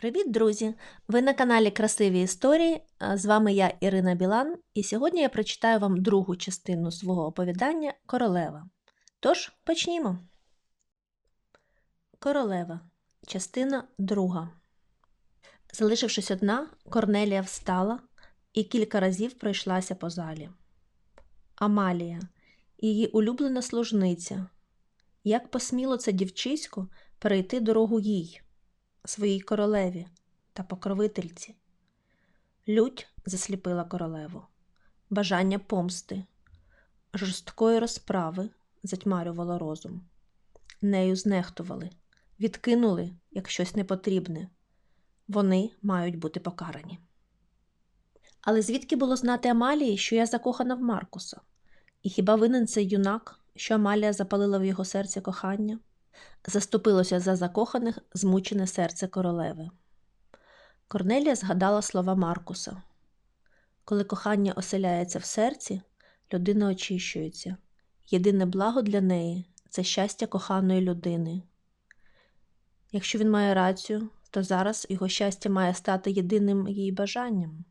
Привіт, друзі! Ви на каналі Красиві Історії. З вами я, Ірина Білан, і сьогодні я прочитаю вам другу частину свого оповідання Королева. Тож почнімо. Королева. Частина друга. Залишившись одна, Корнелія встала і кілька разів пройшлася по залі. Амалія, її улюблена служниця. Як посміло це дівчисько перейти дорогу їй? Своїй королеві та покровительці. Лють засліпила королеву, бажання помсти, жорсткої розправи затьмарювало розум. Нею знехтували, відкинули як щось непотрібне. Вони мають бути покарані. Але звідки було знати Амалії, що я закохана в Маркуса? І хіба винен цей юнак, що Амалія запалила в його серці кохання? Заступилося за закоханих змучене серце королеви. Корнелія згадала слова Маркуса Коли кохання оселяється в серці, людина очищується. Єдине благо для неї це щастя коханої людини. Якщо він має рацію, то зараз його щастя має стати єдиним її бажанням.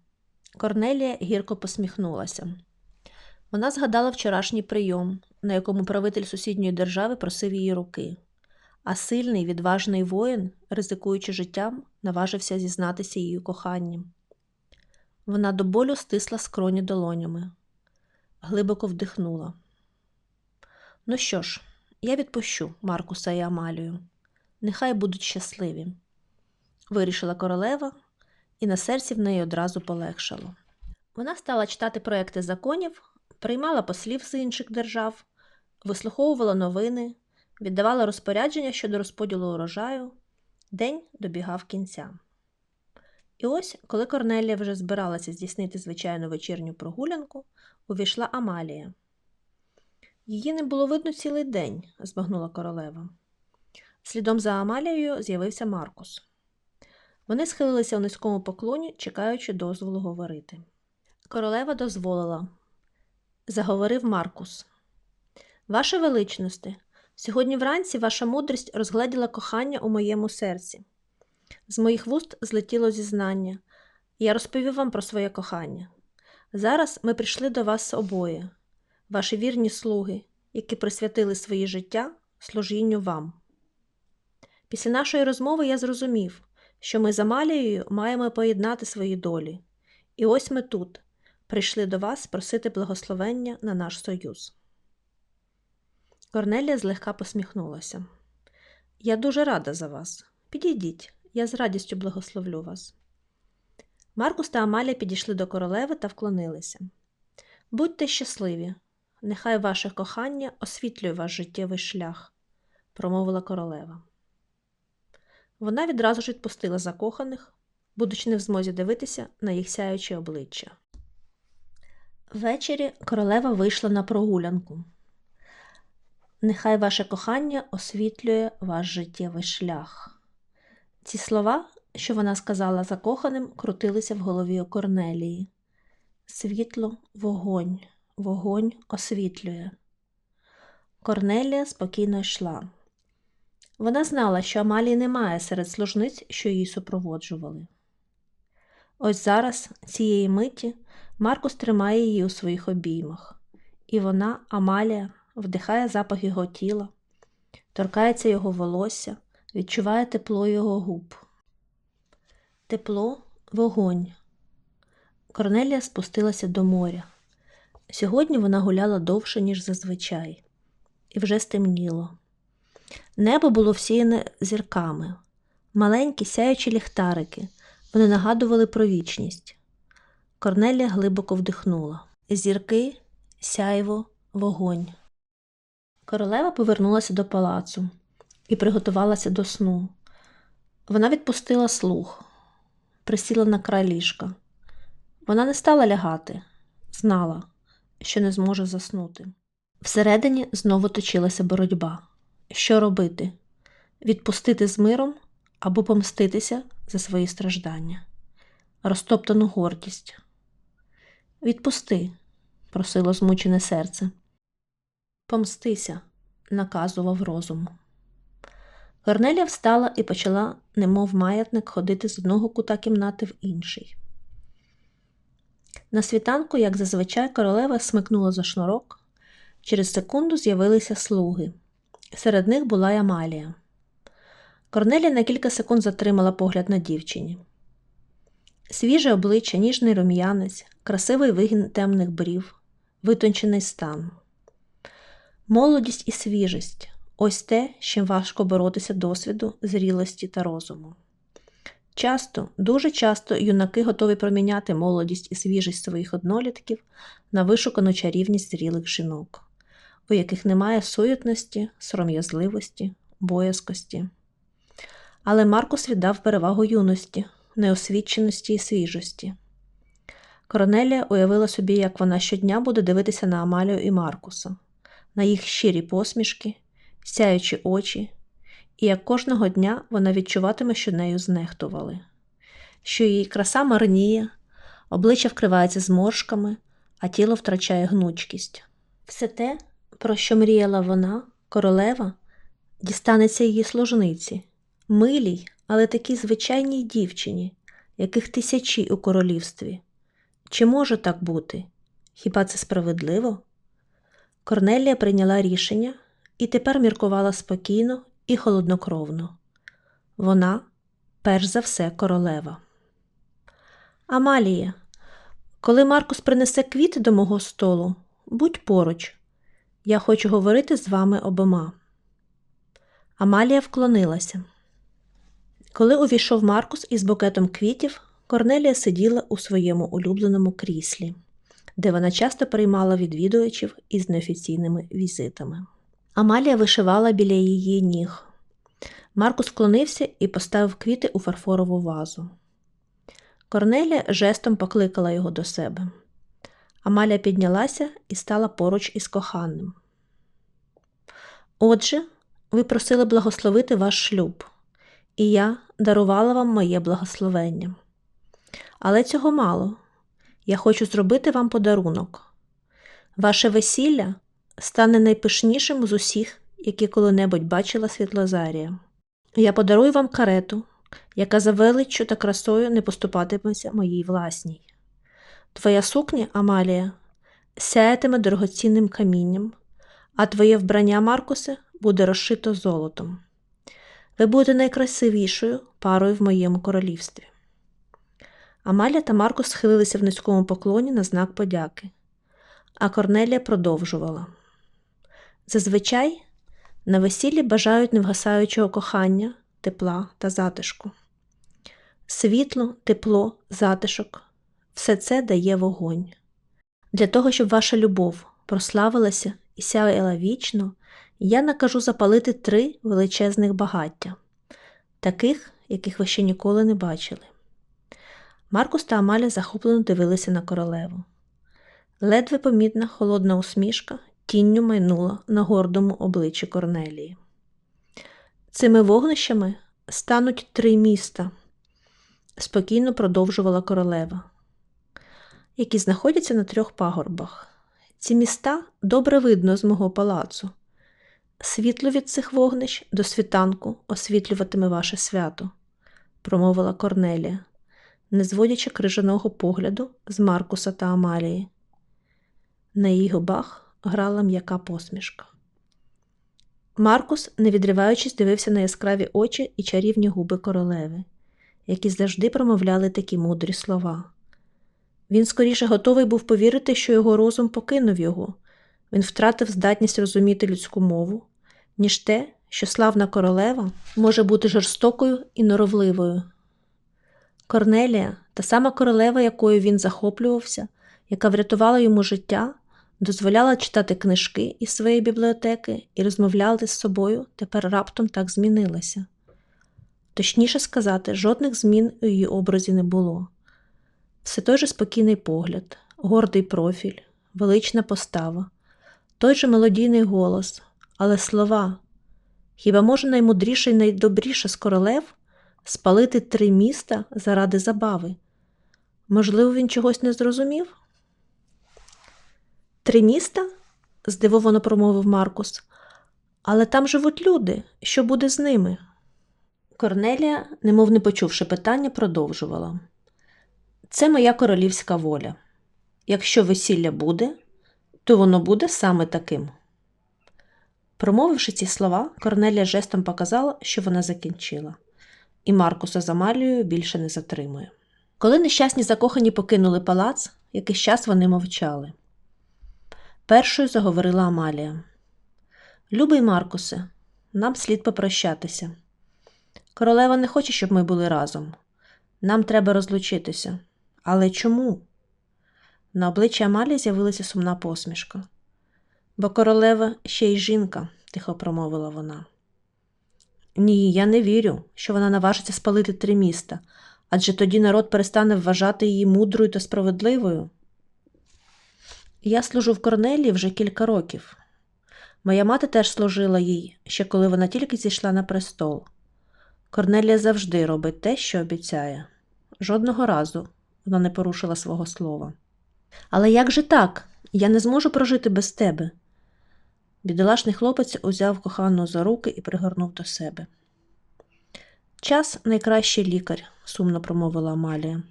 Корнелія гірко посміхнулася. Вона згадала вчорашній прийом, на якому правитель сусідньої держави просив її руки а сильний, відважний воїн, ризикуючи життям, наважився зізнатися її коханням. Вона до болю стисла скроні долонями, глибоко вдихнула. Ну що ж, я відпущу Маркуса і Амалію. Нехай будуть щасливі, вирішила королева, і на серці в неї одразу полегшало. Вона стала читати проекти законів, приймала послів з інших держав, вислуховувала новини, віддавала розпорядження щодо розподілу урожаю, день добігав кінця. І ось, коли Корнелія вже збиралася здійснити звичайну вечірню прогулянку, увійшла Амалія. Її не було видно цілий день, збагнула королева. Слідом за Амалією з'явився Маркус. Вони схилилися в низькому поклоні, чекаючи дозволу говорити. Королева дозволила. Заговорив Маркус. Ваше величносте, Сьогодні вранці ваша мудрість розгледіла кохання у моєму серці. З моїх вуст злетіло зізнання, я розповів вам про своє кохання. Зараз ми прийшли до вас обоє, ваші вірні слуги, які присвятили своє життя служінню вам. Після нашої розмови я зрозумів, що ми з Амалією маємо поєднати свої долі, і ось ми тут прийшли до вас просити благословення на наш союз. Корнелія злегка посміхнулася. Я дуже рада за вас. Підійдіть, я з радістю благословлю вас. Маркус та Амалія підійшли до королеви та вклонилися. Будьте щасливі, нехай ваше кохання освітлює ваш життєвий шлях, промовила королева. Вона відразу ж відпустила закоханих, будучи не в змозі дивитися на їх сяючі обличчя. Ввечері королева вийшла на прогулянку. Нехай ваше кохання освітлює ваш життєвий шлях. Ці слова, що вона сказала закоханим, крутилися в голові у Корнелії. Світло, вогонь, вогонь освітлює. Корнелія спокійно йшла. Вона знала, що Амалії немає серед служниць, що її супроводжували. Ось зараз, цієї миті, Маркус тримає її у своїх обіймах, і вона, Амалія, вдихає запах його тіла, торкається його волосся, відчуває тепло його губ. Тепло, вогонь. Корнелія спустилася до моря. Сьогодні вона гуляла довше, ніж зазвичай, і вже стемніло. Небо було всіяне зірками, маленькі сяючі ліхтарики, вони нагадували про вічність. Корнелія глибоко вдихнула. Зірки, сяйво, вогонь. Королева повернулася до палацу і приготувалася до сну. Вона відпустила слух, присіла на край ліжка. Вона не стала лягати, знала, що не зможе заснути. Всередині знову точилася боротьба. Що робити? Відпустити з миром або помститися за свої страждання, розтоптану гордість. Відпусти, просило змучене серце. Помстися, наказував розум. Корнелія встала і почала, немов маятник, ходити з одного кута кімнати в інший. На світанку, як зазвичай, королева смикнула за шнурок. Через секунду з'явилися слуги. Серед них була й Амалія. Корнелія на кілька секунд затримала погляд на дівчині. Свіже обличчя, ніжний рум'янець, красивий вигін темних брів, витончений стан. Молодість і свіжість ось те, з чим важко боротися досвіду, зрілості та розуму. Часто, дуже часто юнаки готові проміняти молодість і свіжість своїх однолітків на вишукану чарівність зрілих жінок, у яких немає суетності, сором'язливості, боязкості. Але Маркус віддав перевагу юності, неосвіченості і свіжості. Коронелія уявила собі, як вона щодня буде дивитися на Амалію і Маркуса, на їх щирі посмішки, сяючі очі, і як кожного дня вона відчуватиме, що нею знехтували, що її краса марніє, обличчя вкривається зморшками, а тіло втрачає гнучкість. Все те, про що мріяла вона, королева, дістанеться її служниці, милій, але такій звичайній дівчині, яких тисячі у королівстві. Чи може так бути? Хіба це справедливо? Корнелія прийняла рішення і тепер міркувала спокійно і холоднокровно. Вона, перш за все, королева. Амалія, коли Маркус принесе квіти до мого столу, будь поруч. Я хочу говорити з вами обома. Амалія вклонилася. Коли увійшов Маркус із букетом квітів, Корнелія сиділа у своєму улюбленому кріслі, де вона часто приймала відвідувачів із неофіційними візитами. Амалія вишивала біля її ніг. Маркус склонився і поставив квіти у фарфорову вазу. Корнелія жестом покликала його до себе. Амалія піднялася і стала поруч із коханим. Отже, ви просили благословити ваш шлюб, і я дарувала вам моє благословення. Але цього мало. Я хочу зробити вам подарунок. Ваше весілля стане найпишнішим з усіх, які коли-небудь бачила Світлозарія. Я подарую вам карету, яка за величчю та красою не поступатиметься моїй власній. Твоя сукня, Амалія, сяятиме дорогоцінним камінням, а твоє вбрання, Маркусе, буде розшито золотом. Ви будете найкрасивішою парою в моєму королівстві. Амалія та Маркус схилилися в низькому поклоні на знак подяки, а Корнелія продовжувала. Зазвичай на весіллі бажають невгасаючого кохання, тепла та затишку. Світло, тепло, затишок все це дає вогонь. Для того, щоб ваша любов прославилася і сяяла вічно, я накажу запалити три величезних багаття, таких, яких ви ще ніколи не бачили. Маркус та Амаля захоплено дивилися на королеву. Ледве помітна холодна усмішка тінню майнула на гордому обличчі Корнелії. Цими вогнищами стануть три міста, спокійно продовжувала королева, які знаходяться на трьох пагорбах. Ці міста добре видно з мого палацу. Світло від цих вогнищ до світанку освітлюватиме ваше свято, промовила Корнелія, не зводячи крижаного погляду з Маркуса та Амалії. На її губах грала м'яка посмішка. Маркус, не відриваючись, дивився на яскраві очі і чарівні губи королеви, які завжди промовляли такі мудрі слова. Він скоріше готовий був повірити, що його розум покинув його, він втратив здатність розуміти людську мову, ніж те, що славна королева може бути жорстокою і норовливою. Корнелія, та сама королева, якою він захоплювався, яка врятувала йому життя, дозволяла читати книжки із своєї бібліотеки і розмовляти з собою, тепер раптом так змінилася. Точніше сказати, жодних змін у її образі не було. Все той же спокійний погляд, гордий профіль, велична постава, той же мелодійний голос, але слова. Хіба може наймудріша і найдобріша з королев спалити три міста заради забави? Можливо, він чогось не зрозумів? Три міста? здивовано промовив Маркус. Але там живуть люди. Що буде з ними? Корнелія, немов не почувши питання, продовжувала. Це моя королівська воля. Якщо весілля буде, то воно буде саме таким. Промовивши ці слова, Корнелія жестом показала, що вона закінчила, і Маркуса з Амалією більше не затримує. Коли нещасні закохані покинули палац, якийсь час вони мовчали. Першою заговорила Амалія. Любий Маркусе, нам слід попрощатися. Королева не хоче, щоб ми були разом. Нам треба розлучитися. Але чому? На обличчі Амалії з'явилася сумна посмішка. Бо королева ще й жінка, тихо промовила вона. Ні, я не вірю, що вона наважиться спалити три міста, адже тоді народ перестане вважати її мудрою та справедливою. Я служу в Корнелії вже кілька років. Моя мати теж служила їй, ще коли вона тільки зійшла на престол. Корнелія завжди робить те, що обіцяє. Жодного разу вона не порушила свого слова. Але як же так? Я не зможу прожити без тебе. Бідолашний хлопець узяв кохану за руки і пригорнув до себе. Час найкращий лікар, сумно промовила Амалія.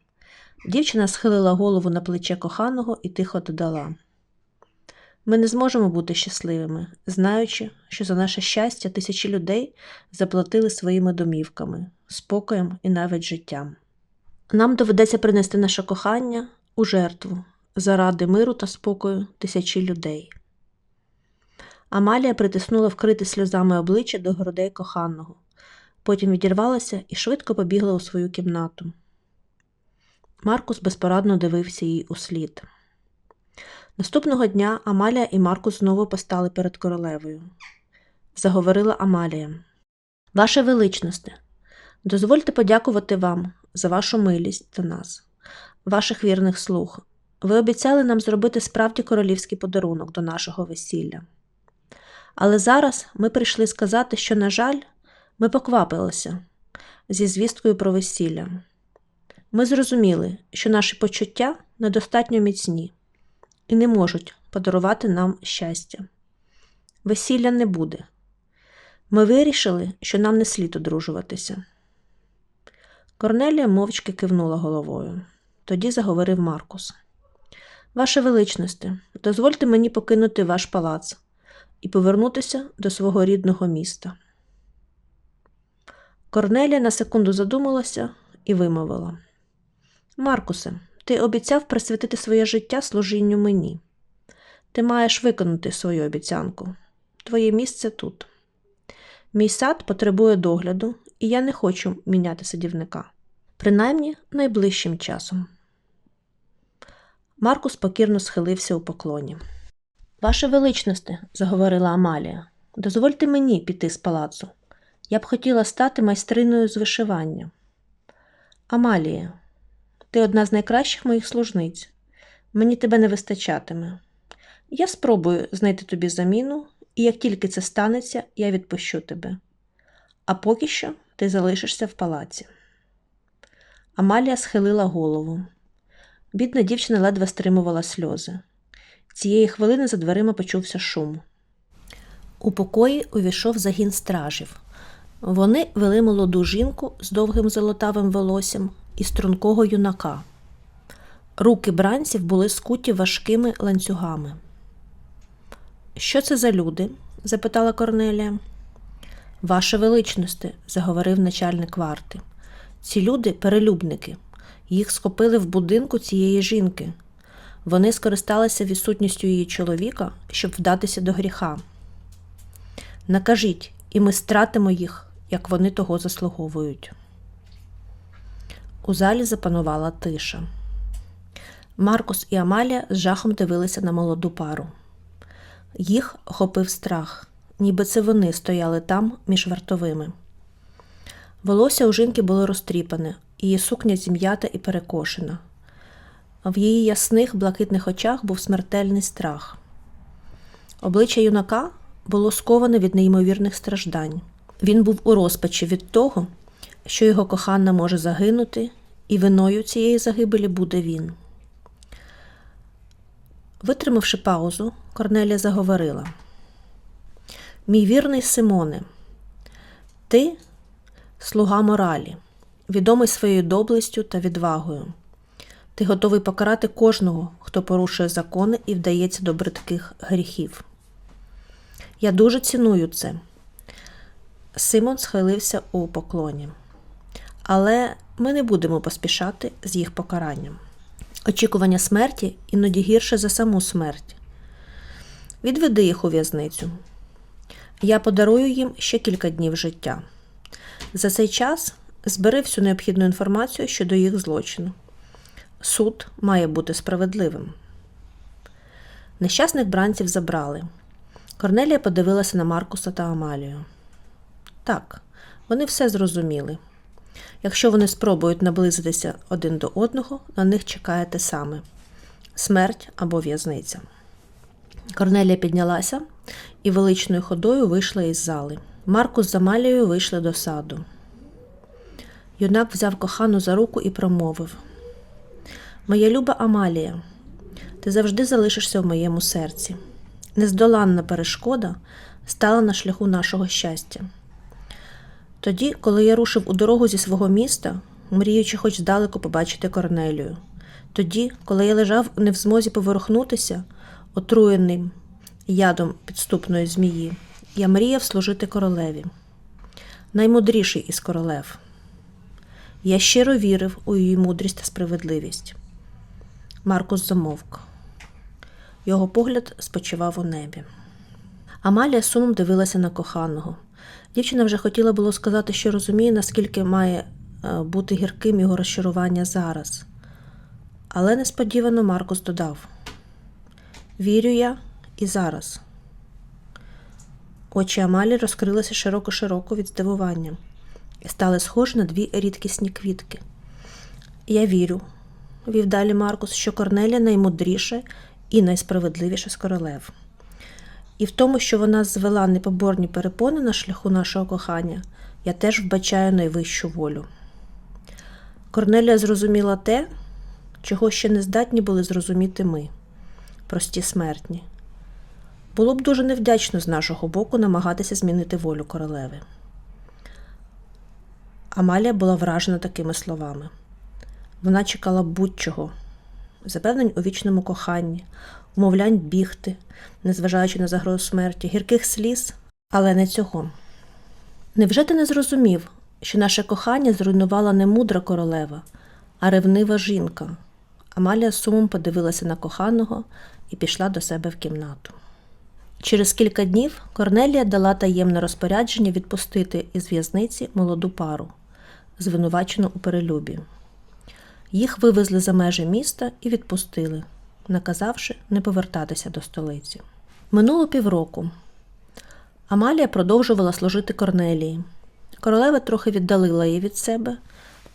Дівчина схилила голову на плече коханого і тихо додала. Ми не зможемо бути щасливими, знаючи, що за наше щастя тисячі людей заплатили своїми домівками, спокоєм і навіть життям. Нам доведеться принести наше кохання у жертву заради миру та спокою тисячі людей. Амалія притиснула вкрите сльозами обличчя до грудей коханого, потім відірвалася і швидко побігла у свою кімнату. Маркус безпорадно дивився їй услід. Наступного дня Амалія і Маркус знову постали перед королевою. Заговорила Амалія. Ваше величносте, дозвольте подякувати вам за вашу милість до нас, ваших вірних слуг. Ви обіцяли нам зробити справді королівський подарунок до нашого весілля. Але зараз ми прийшли сказати, що, на жаль, ми поквапилися зі звісткою про весілля. Ми зрозуміли, що наші почуття недостатньо міцні і не можуть подарувати нам щастя. Весілля не буде. Ми вирішили, що нам не слід одружуватися. Корнелія мовчки кивнула головою. Тоді заговорив Маркус. Ваше величносте, дозвольте мені покинути ваш палац і повернутися до свого рідного міста. Корнелія на секунду задумалася і вимовила: Маркусе, ти обіцяв присвятити своє життя служінню мені. Ти маєш виконати свою обіцянку. Твоє місце тут. Мій сад потребує догляду, і я не хочу міняти садівника, принаймні найближчим часом. Маркус покірно схилився у поклоні. Ваше величносте, заговорила Амалія, дозвольте мені піти з палацу. Я б хотіла стати майстриною з вишивання. Амалія, ти одна з найкращих моїх служниць. Мені тебе не вистачатиме. Я спробую знайти тобі заміну, і як тільки це станеться, я відпущу тебе. А поки що ти залишишся в палаці. Амалія схилила голову. Бідна дівчина ледве стримувала сльози. Цієї хвилини за дверима почувся шум. У покої увійшов загін стражів. Вони вели молоду жінку з довгим золотавим волоссям і стрункого юнака. Руки бранців були скуті важкими ланцюгами. Що це за люди? запитала Корнелія. Ваше величносте, заговорив начальник варти. Ці люди перелюбники. Їх схопили в будинку цієї жінки. Вони скористалися відсутністю її чоловіка, щоб вдатися до гріха. Накажіть, і ми стратимо їх, як вони того заслуговують. У залі запанувала тиша. Маркус і Амалія з жахом дивилися на молоду пару. Їх охопив страх, ніби це вони стояли там між вартовими. Волосся у жінки було розтріпане, її сукня зім'ята і перекошена. В її ясних блакитних очах був смертельний страх. Обличчя юнака було сковане від неймовірних страждань. Він був у розпачі від того, що його кохана може загинути, і виною цієї загибелі буде він. Витримавши паузу, Корнелія заговорила: Мій вірний Симоне, ти слуга моралі, відомий своєю доблестю та відвагою. Ти готовий покарати кожного, хто порушує закони і вдається до бридких гріхів. Я дуже ціную це. Симон схилився у поклоні. Але ми не будемо поспішати з їх покаранням. Очікування смерті іноді гірше за саму смерть. Відведи їх у в'язницю. Я подарую їм ще кілька днів життя. За цей час збери всю необхідну інформацію щодо їх злочину. Суд має бути справедливим. Нещасних бранців забрали. Корнелія подивилася на Маркуса та Амалію. Так, вони все зрозуміли. Якщо вони спробують наблизитися один до одного, на них чекає те саме смерть або в'язниця. Корнелія піднялася і величною ходою вийшла із зали. Маркус з Амалією вийшли до саду. Юнак взяв кохану за руку і промовив: Моя люба Амалія, ти завжди залишишся в моєму серці. Нездоланна перешкода стала на шляху нашого щастя. Тоді, коли я рушив у дорогу зі свого міста, мріючи хоч здалеку побачити Корнелію, тоді, коли я лежав не в змозі поворухнутися, отруєним ядом підступної змії, я мріяв служити королеві, наймудріший із королев. Я щиро вірив у її мудрість та справедливість. Маркус замовк. Його погляд спочивав у небі. Амалія сумом дивилася на коханого. Дівчина вже хотіла було сказати, що розуміє, наскільки має е, бути гірким його розчарування зараз. Але несподівано Маркус додав: Вірю я і зараз. Очі Амалі розкрилися широко-широко від здивування і стали схожі на дві рідкісні квітки. Я вірю, вів далі Маркус, що Корнелія наймудріша і найсправедливіша з королев. І в тому, що вона звела непоборні перепони на шляху нашого кохання, я теж вбачаю найвищу волю. Корнелія зрозуміла те, чого ще не здатні були зрозуміти ми, прості смертні. Було б дуже невдячно з нашого боку намагатися змінити волю королеви. Амалія була вражена такими словами. Вона чекала будь-чого, запевнень у вічному коханні, умовлянь бігти, незважаючи на загрозу смерті, гірких сліз, але не цього. Невже ти не зрозумів, що наше кохання зруйнувала не мудра королева, а ревнива жінка? Амалія сумом подивилася на коханого і пішла до себе в кімнату. Через кілька днів Корнелія дала таємне розпорядження відпустити із в'язниці молоду пару, звинувачену у перелюбі. Їх вивезли за межі міста і відпустили, наказавши не повертатися до столиці. Минуло півроку. Амалія продовжувала служити Корнелії. Королева трохи віддалила її від себе,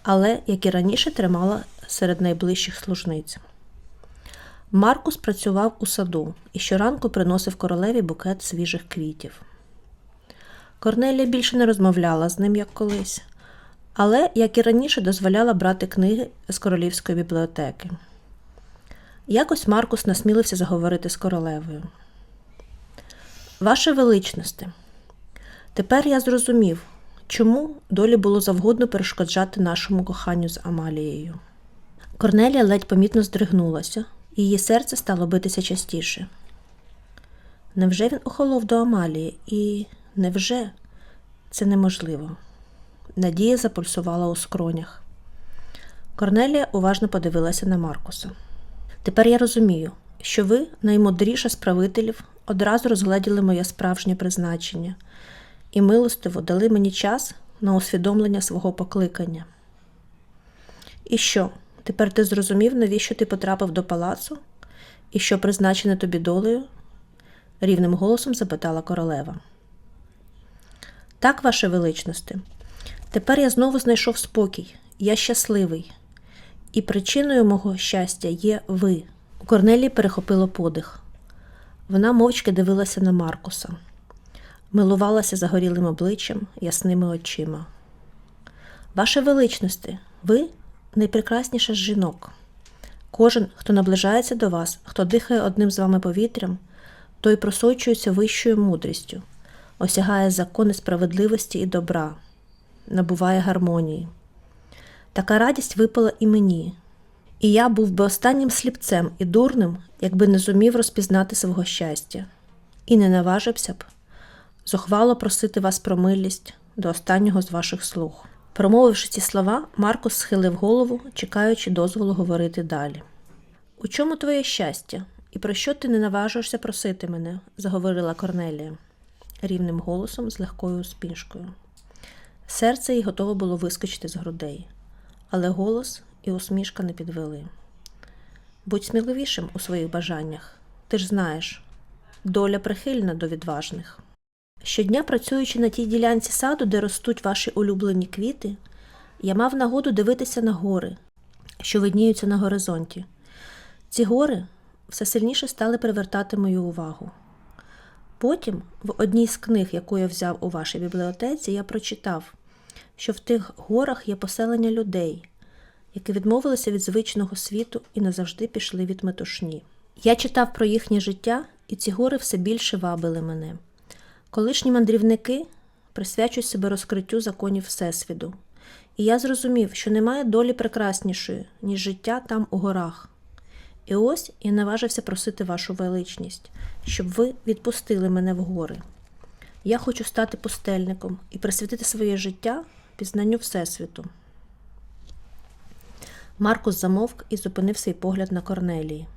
але, як і раніше, тримала серед найближчих служниць. Маркус працював у саду і щоранку приносив королеві букет свіжих квітів. Корнелія більше не розмовляла з ним, як колись, але, як і раніше, дозволяла брати книги з королівської бібліотеки. Якось Маркус насмілився заговорити з королевою. Ваше величносте, тепер я зрозумів, чому долі було завгодно перешкоджати нашому коханню з Амалією. Корнелія ледь помітно здригнулася, і її серце стало битися частіше. Невже він охолов до Амалії, і невже це неможливо? Надія запульсувала у скронях. Корнелія уважно подивилася на Маркуса. Тепер я розумію, що ви, наймудріша з правителів, одразу розгледіли моє справжнє призначення і милостиво дали мені час на усвідомлення свого покликання. І що, тепер ти зрозумів, навіщо ти потрапив до палацу? І що призначене тобі долею? рівним голосом запитала королева. Так, ваше величносте, тепер я знову знайшов спокій, я щасливий, і причиною мого щастя є ви. У Корнелії перехопило подих. Вона мовчки дивилася на Маркуса, милувалася загорілим обличчям, ясними очима. Ваше величносте, ви найпрекрасніша з жінок. Кожен, хто наближається до вас, хто дихає одним з вами повітрям, той просочується вищою мудрістю, осягає закони справедливості і добра. Набуває гармонії. Така радість випала і мені, і я був би останнім сліпцем і дурним, якби не зумів розпізнати свого щастя, і не наважився б зухвало просити вас про милість до останнього з ваших слуг. Промовивши ці слова, Маркус схилив голову, чекаючи дозволу говорити далі. У чому твоє щастя? І про що ти не наважуєшся просити мене? заговорила Корнелія рівним голосом з легкою успішкою. Серце їй готове було вискочити з грудей, але голос і усмішка не підвели. Будь сміливішим у своїх бажаннях. Ти ж знаєш, доля прихильна до відважних. Щодня, працюючи на тій ділянці саду, де ростуть ваші улюблені квіти, я мав нагоду дивитися на гори, що видніються на горизонті. Ці гори все сильніше стали привертати мою увагу. Потім, в одній з книг, яку я взяв у вашій бібліотеці, я прочитав, що в тих горах є поселення людей, які відмовилися від звичного світу і назавжди пішли від метушні. Я читав про їхнє життя, і ці гори все більше вабили мене. Колишні мандрівники присвячують себе розкриттю законів Всесвіту, і я зрозумів, що немає долі прекраснішої, ніж життя там у горах. І ось я наважився просити вашу величність, щоб ви відпустили мене в гори. Я хочу стати пустельником і присвятити своє життя пізнанню Всесвіту. Маркус замовк і зупинив свій погляд на Корнелії.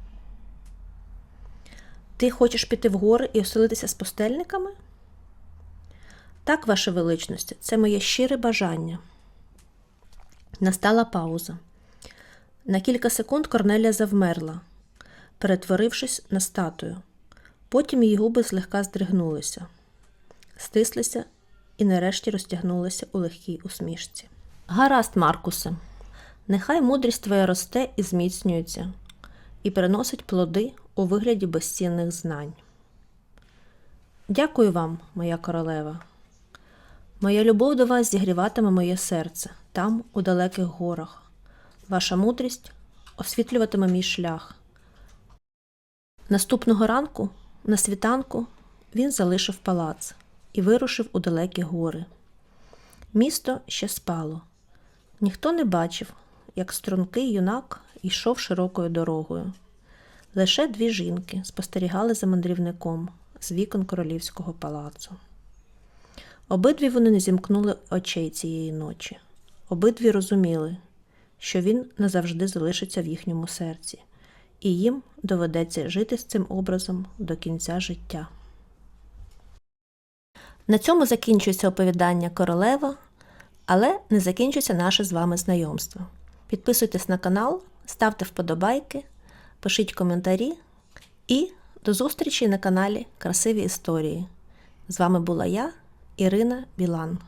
Ти хочеш піти в гори і оселитися з пустельниками? Так, ваше величність, це моє щире бажання. Настала пауза. На кілька секунд Корнелія завмерла, перетворившись на статую. Потім її губи злегка здригнулися, стислися і нарешті розтягнулися у легкій усмішці. Гаразд, Маркусе, нехай мудрість твоя росте і зміцнюється, і приносить плоди у вигляді безцінних знань. Дякую вам, моя королева. Моя любов до вас зігріватиме моє серце там, у далеких горах. Ваша мудрість освітлюватиме мій шлях. Наступного ранку, на світанку, він залишив палац і вирушив у далекі гори. Місто ще спало. Ніхто не бачив, як стрункий юнак йшов широкою дорогою. Лише дві жінки спостерігали за мандрівником з вікон королівського палацу. Обидві вони не зімкнули очей цієї ночі. Обидві розуміли, що він назавжди залишиться в їхньому серці, і їм доведеться жити з цим образом до кінця життя. На цьому закінчується оповідання королева, але не закінчується наше з вами знайомство. Підписуйтесь на канал, ставте вподобайки, пишіть коментарі і до зустрічі на каналі Красиві Історії. З вами була я, Ірина Білан.